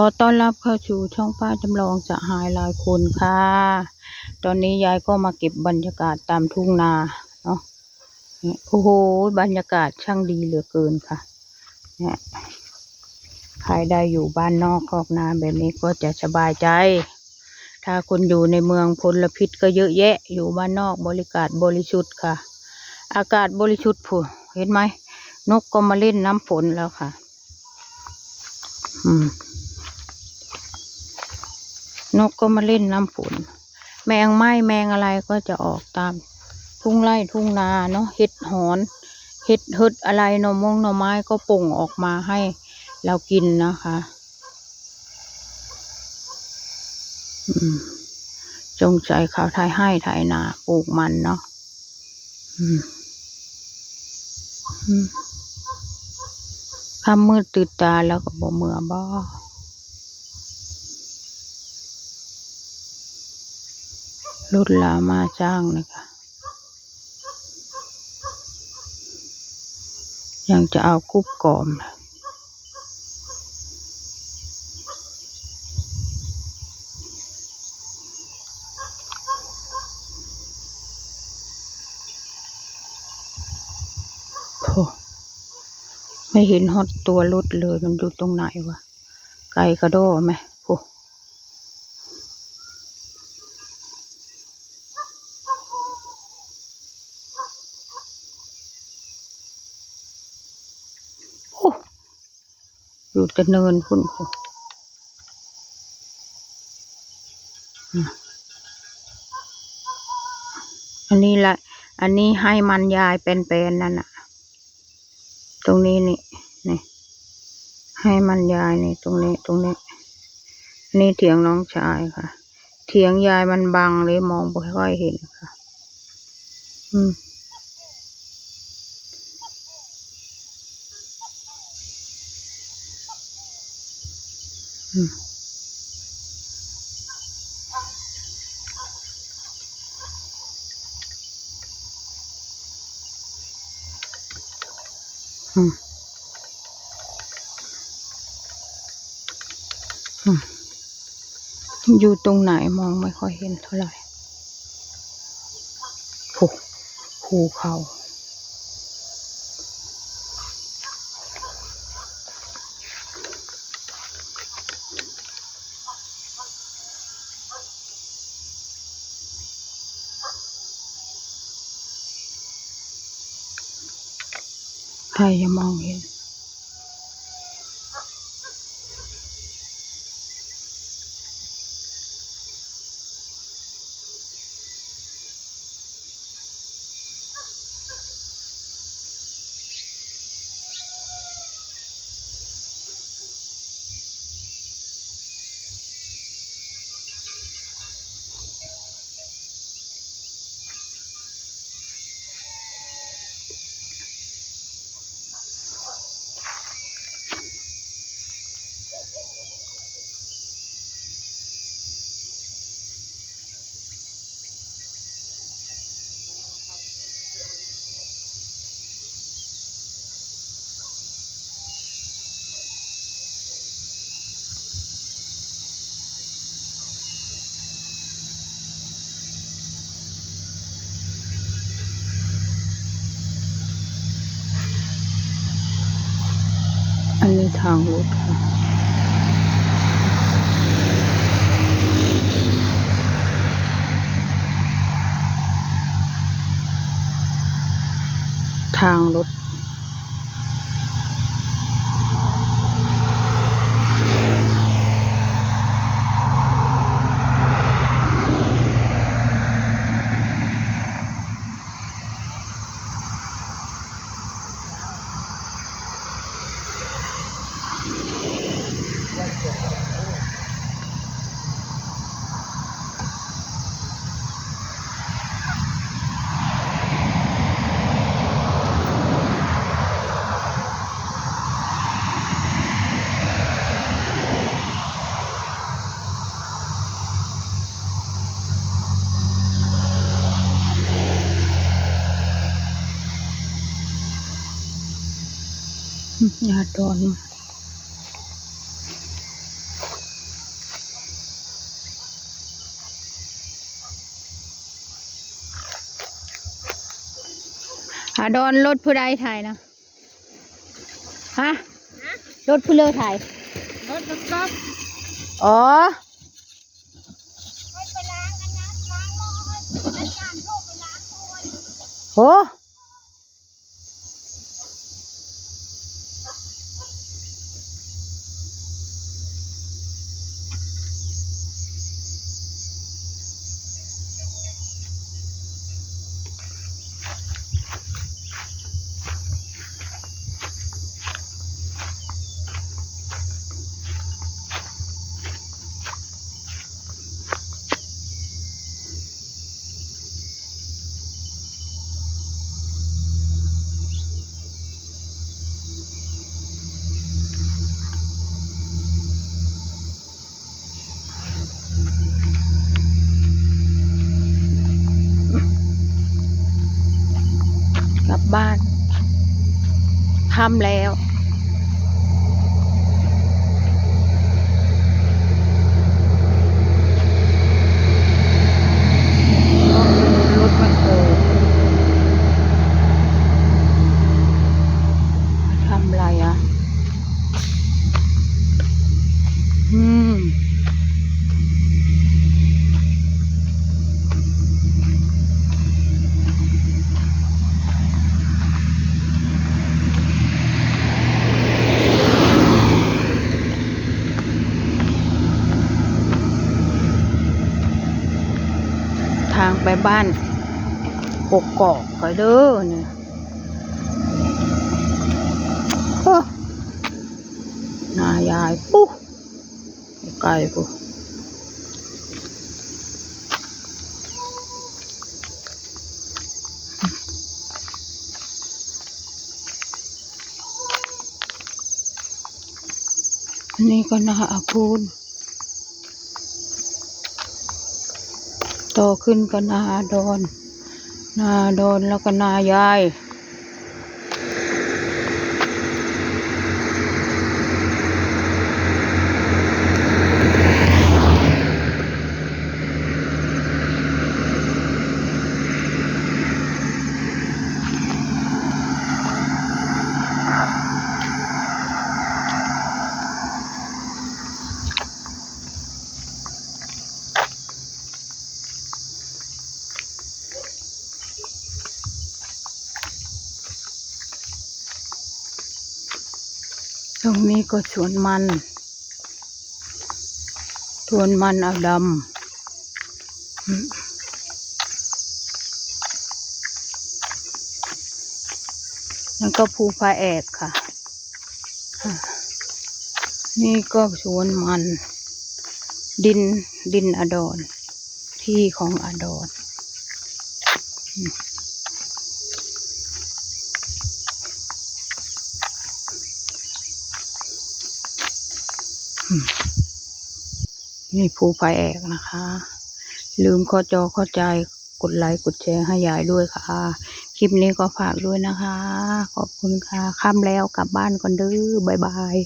อต้อนรับเข้าสู่ช่องป้าจำลองจะหายหลายคนค่ะ ตอนนี้ยายก็มาเก็บบรรยากาศตามทุ่งนาเนาะโอ้โห บรรยากาศช่างดีเหลือเกินค่ะเนี่ยใครได้อยู่บ้านนอกคอกนาแบบนี้ก็จะสบายใจ ถ้าคนอยู่ในเมืองพลพิษก็เยอะแยะ อยู่บ้านนอกบริการบริสุทธิ์ค่ะ อากาศบริสุทธิ์ผู้เห็นไหม นกก็มาเล่นน้ำฝนแล้วค่ะ อืม นกก็มาเล่นน้ำฝนแมงไม้แมงอะไรก็จะออกตาม ทุ่งไร่ทุ่งนาเนาะเห็ดหอน เห็ดเห็ดอะไรหน่อมงหน่อไม้ก็ป่งออกมาให้เรากินนะคะจงใจเขาไทยให้ไทยนาปลูกมันเนาะอืมอืมคำมืดตื่นตาแล้วก็บ่เมื่อบ่ รุ่นหลามาจ้างเลยค่ะยังจะเอากุบกอมเลยโธ่ไม่เห็นฮอตตัวรถเลยมันอยู่ตรงไหนวะ ไกลกระโดดไหมโอ้โอ้ อยู่แต่เนินพุ่นอันนี้ละ อันนี้ให้มันยายเป็นๆนั่นน่ะตรงนี้นี่นี่ ให้มันยายนี่ ตรงนี้ ตรงนี้ นี่เถียงน้องชายค่ะ เถียงยายมันบังเลยมองไม่ค่อยเห็นค่ะ อืม อืมอืมอืมอยู่ตรงไหนมองไม่ค่อยเห็นเท่าไหร่โอ้ภูเขา ใทางรถค่ะทางรถ ยาดอนหาดอนรถผู้ใดถ่ายนะฮะรถผู้เลอถ่ายรถรถก๊อฟอ๋อ้ ทำแล้ว รถมันโผล่ทำอะไรอะ อืม ทางไปบ้านกกกอกคอยเด้อเนี่ยโอ้นายายปุ๊ไกลปุ๊อันนี้ก็น่าอาคูน โตขึ้นก็นาดอนนาดอนแล้วก็นายาย ตรงนี้ก็สวนมันสวนมันเอาดำอืมแล้วก็ภูพาแอกค่ะอะ นี่ก็สวนมัน ดินดินอดอนที่ของอดอน นี่ภูพาแอกนะคะ ลืมข้อจอข้อใจกดไลค์กดแชร์ให้ยายด้วยค่ะ คลิปนี้ก็ฝากด้วยนะคะ ขอบคุณค่ะ ค่ำแล้วกลับบ้านก่อนเด้อบ๊ายบาย